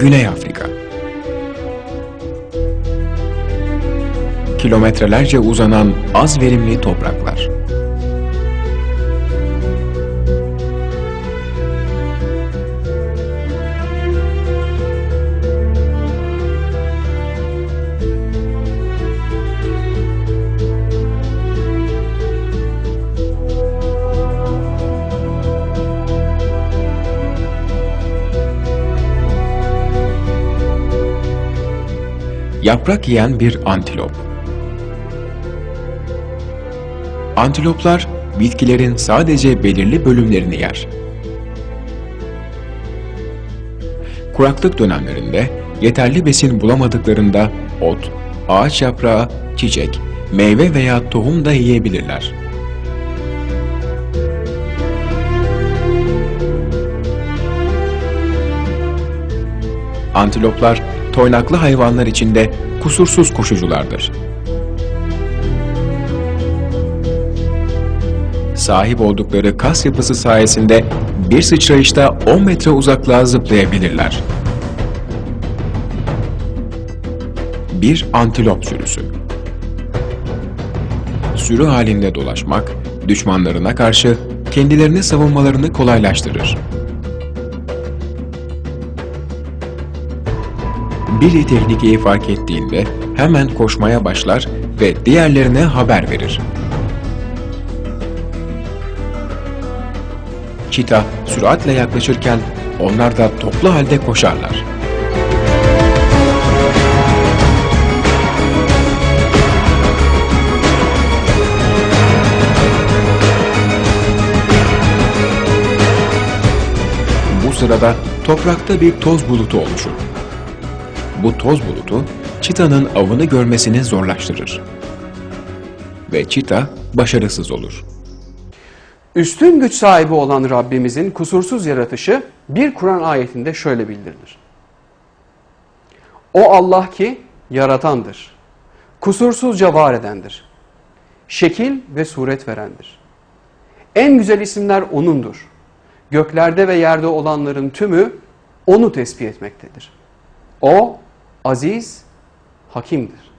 Güney Afrika. Kilometrelerce uzanan az verimli topraklar. Yaprak yiyen bir antilop. Antiloplar bitkilerin sadece belirli bölümlerini yer. Kuraklık dönemlerinde yeterli besin bulamadıklarında ot, ağaç yaprağı, çiçek, meyve veya tohum da yiyebilirler. Antiloplar toynaklı hayvanlar içinde kusursuz koşuculardır. Sahip oldukları kas yapısı sayesinde bir sıçrayışta 10 metre uzaklığa zıplayabilirler. Bir antilop sürüsü. Sürü halinde dolaşmak, düşmanlarına karşı kendilerini savunmalarını kolaylaştırır. Biri tehlikeyi fark ettiğinde hemen koşmaya başlar ve diğerlerine haber verir. Çita süratle yaklaşırken onlar da toplu halde koşarlar. Bu sırada toprakta bir toz bulutu oluşur. Bu toz bulutu çitanın avını görmesini zorlaştırır. Ve çita başarısız olur. Üstün güç sahibi olan Rabbimizin kusursuz yaratışı bir Kur'an ayetinde şöyle bildirilir. O Allah ki yaratandır, kusursuzca var edendir, şekil ve suret verendir. En güzel isimler O'nundur. Göklerde ve yerde olanların tümü O'nu tesbih etmektedir. O aziz, hakimdir.